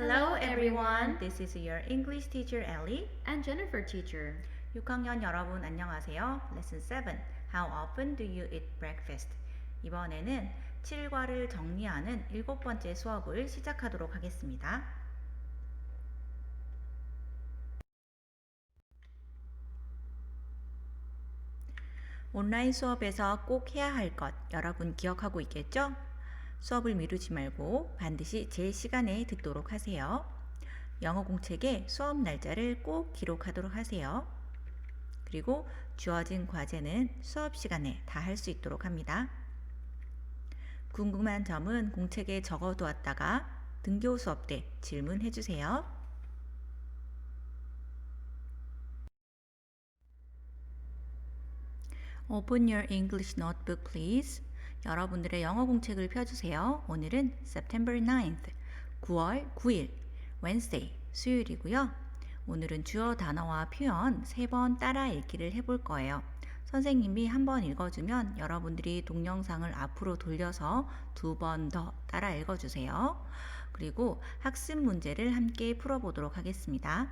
Hello everyone. This is your English teacher Ellie. and Jennifer teacher. 6학년 여러분 안녕하세요. Lesson 7. How often do you eat breakfast? 이번에는 7과를 정리하는 일곱 번째 수업을 시작하도록 하겠습니다. 온라인 수업에서 꼭 해야 할 것 여러분 기억하고 있겠죠? 수업을 미루지 말고 반드시 제 시간에 듣도록 하세요. 영어 공책에 수업 날짜를 꼭 기록하도록 하세요. 그리고 주어진 과제는 수업 시간에 다 할 수 있도록 합니다. 궁금한 점은 공책에 적어 두었다가 등교 수업 때 질문해 주세요. Open your English notebook please. 여러분들의 영어 공책을 펴주세요. 오늘은 September 9th, 9월 9일, Wednesday, 수요일이고요. 오늘은 주어 단어와 표현 세번 따라 읽기를 해볼 거예요. 선생님이 한 번 읽어주면 여러분들이 동영상을 앞으로 돌려서 두 번 더 따라 읽어주세요. 그리고 학습 문제를 함께 풀어보도록 하겠습니다.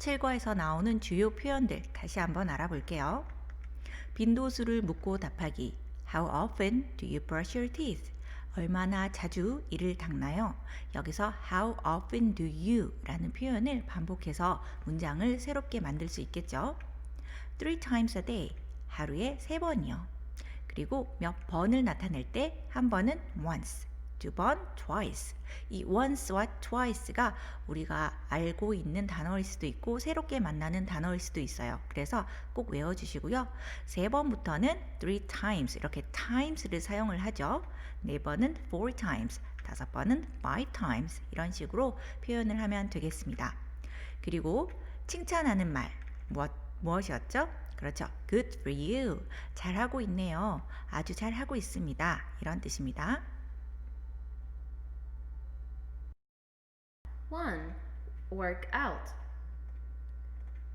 칠과에서 나오는 주요 표현들 다시 한번 알아볼게요. 빈도수를 묻고 답하기. How often do you brush your teeth? 얼마나 자주 이를 닦나요? 여기서 how often do you 라는 표현을 반복해서 문장을 새롭게 만들 수 있겠죠. Three times a day. 하루에 세 번이요. 그리고 몇 번을 나타낼 때 한 번은 once. 두 번 twice. 이 once와 twice가 우리가 알고 있는 단어일 수도 있고 새롭게 만나는 단어일 수도 있어요. 그래서 꼭 외워 주시고요. 세 번부터는 three times 이렇게 times를 사용을 하죠. 네 번은 four times, 다섯 번은 five times 이런 식으로 표현을 하면 되겠습니다. 그리고 칭찬하는 말 무엇 무엇이었죠? 그렇죠. Good for you. 잘하고 있네요. 아주 잘하고 있습니다. 이런 뜻입니다. 1. Work out.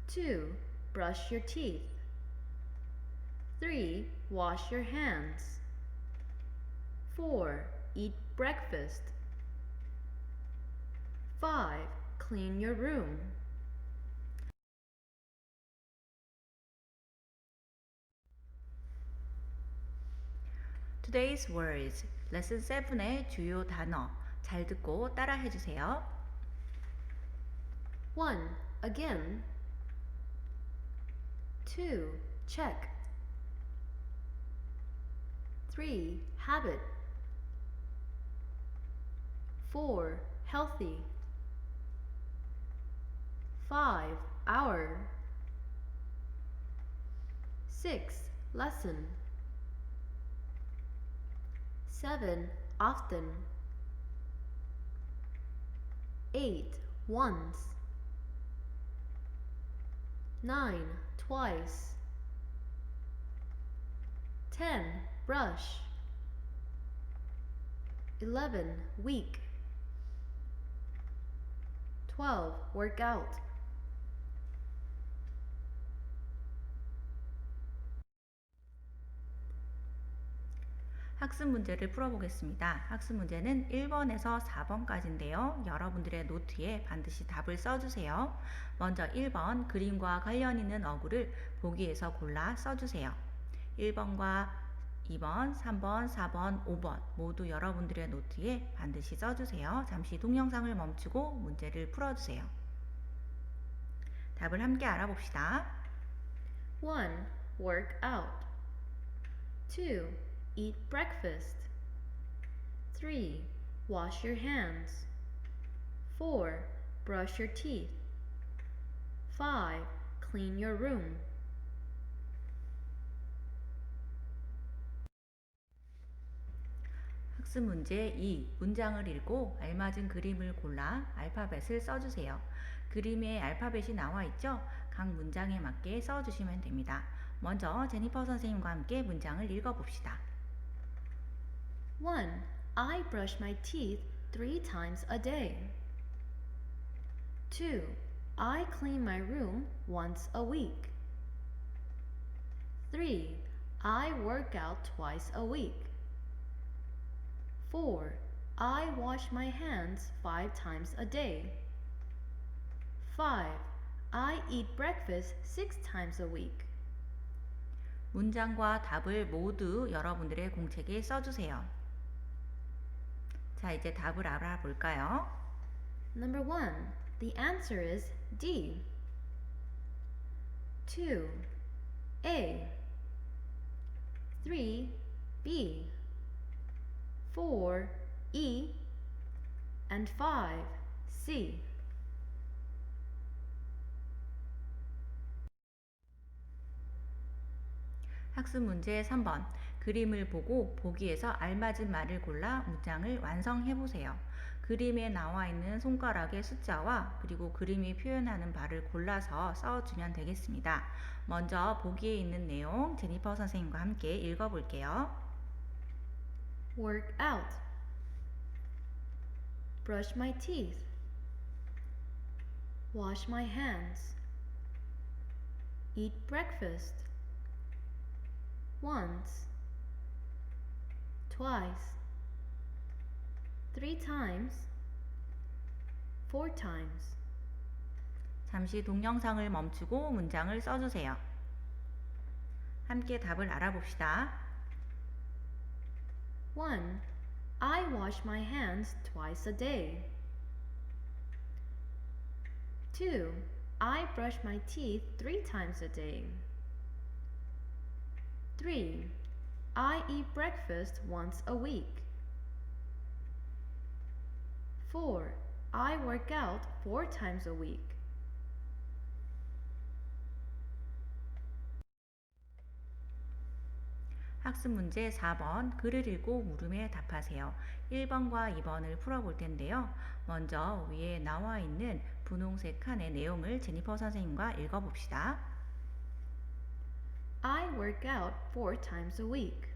2. Brush your teeth. 3. Wash your hands. 4. Eat breakfast. 5. Clean your room. Today's words. 레슨 7의 주요 단어. 잘 듣고 따라 해주세요. 1. Again. 2. Check. 3. Habit. 4. Healthy. 5. Hour. 6. Lesson. 7. Often. 8. Once. 9. Twice. 10. Brush. 11. Week. 12. Work out. 학습 문제를 풀어보겠습니다. 학습 문제는 1번에서 4번까지인데요. 여러분들의 노트에 반드시 답을 써주세요. 먼저 1번 그림과 관련 있는 어구를 보기에서 골라 써주세요. 1번과 2번, 3번, 4번, 5번 모두 여러분들의 노트에 반드시 써주세요. 잠시 동영상을 멈추고 문제를 풀어주세요. 답을 함께 알아봅시다. 1. Work out. 2. Eat breakfast. 3. Wash your hands. 4. Brush your teeth. 5. Clean your room. 학습 문제 2. 문장을 읽고 알맞은 그림을 골라 알파벳을 써주세요. 그림에 알파벳이 나와 있죠? 각 문장에 맞게 써주시면 됩니다. 먼저 제니퍼 선생님과 함께 문장을 읽어봅시다. 1. I brush my teeth three times a day. 2. I clean my room once a week. 3. I work out twice a week. 4. I wash my hands five times a day. 5. I eat breakfast six times a week. 문장과 답을 모두 여러분들의 공책에 써주세요. 자, 이제 답을 알아볼까요? Number 1. The answer is D. 2. A. 3. B. 4. E. And 5. C. 학습 문제 3번. 그림을 보고 보기에서 알맞은 말을 골라 문장을 완성해 보세요. 그림에 나와 있는 손가락의 숫자와 그리고 그림이 표현하는 바를 골라서 써주면 되겠습니다. 먼저 보기에 있는 내용 제니퍼 선생님과 함께 읽어볼게요. Work out. Brush my teeth. Wash my hands. Eat breakfast. Once. Twice. Three times. Four times. 잠시 동영상을 멈추고 문장을 써주세요. 함께 답을 알아봅시다. 1. I wash my hands twice a day. 2. I brush my teeth three times a day. 3. I eat breakfast once a week. 4. I work out four times a week. 학습 문제 4번 글을 읽고 물음에 답하세요. 1번과 2번을 풀어볼 텐데요. 먼저 위에 나와 있는 분홍색 칸의 내용을 제니퍼 선생님과 읽어봅시다. I work out four times a week.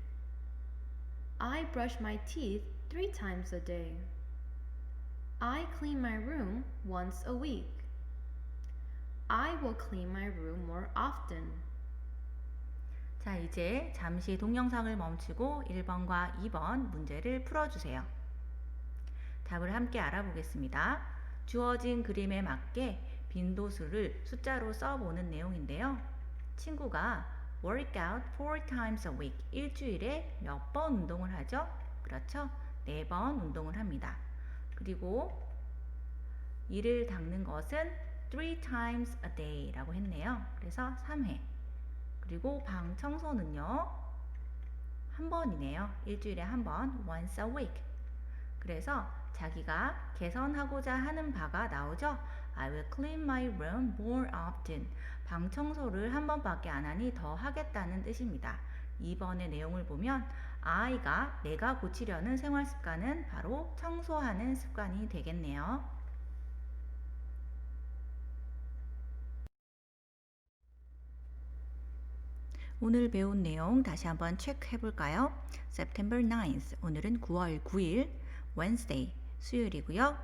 I brush my teeth three times a day. I clean my room once a week. I will clean my room more often. 자, 이제 잠시 동영상을 멈추고 1번과 2번 문제를 풀어주세요. 답을 함께 알아보겠습니다. 주어진 그림에 맞게 빈도수를 숫자로 써보는 내용인데요. 친구가 work out four times a week. 일주일에 몇 번 운동을 하죠? 그렇죠? 네 번 운동을 합니다. 그리고 이를 닦는 것은 three times a day 라고 했네요. 그래서 3회. 그리고 방 청소는요. 한 번이네요. 일주일에 한 번, once a week. 그래서 자기가 개선하고자 하는 바가 나오죠. I will clean my room more often. 방 청소를 한 번밖에 안 하니 더 하겠다는 뜻입니다. 2번의 내용을 보면 아이가 내가 고치려는 생활 습관은 바로 청소하는 습관이 되겠네요. 오늘 배운 내용 다시 한번 체크해 볼까요? September 9th. 오늘은 9월 9일 Wednesday 수요일이고요.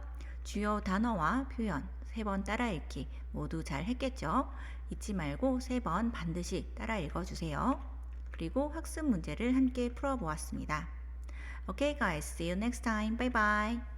주요 단어와 표현 세 번 따라 읽기 모두 잘 했겠죠? 잊지 말고 세 번 반드시 따라 읽어 주세요. 그리고 학습 문제를 함께 풀어 보았습니다. Okay guys, see you next time. Bye bye.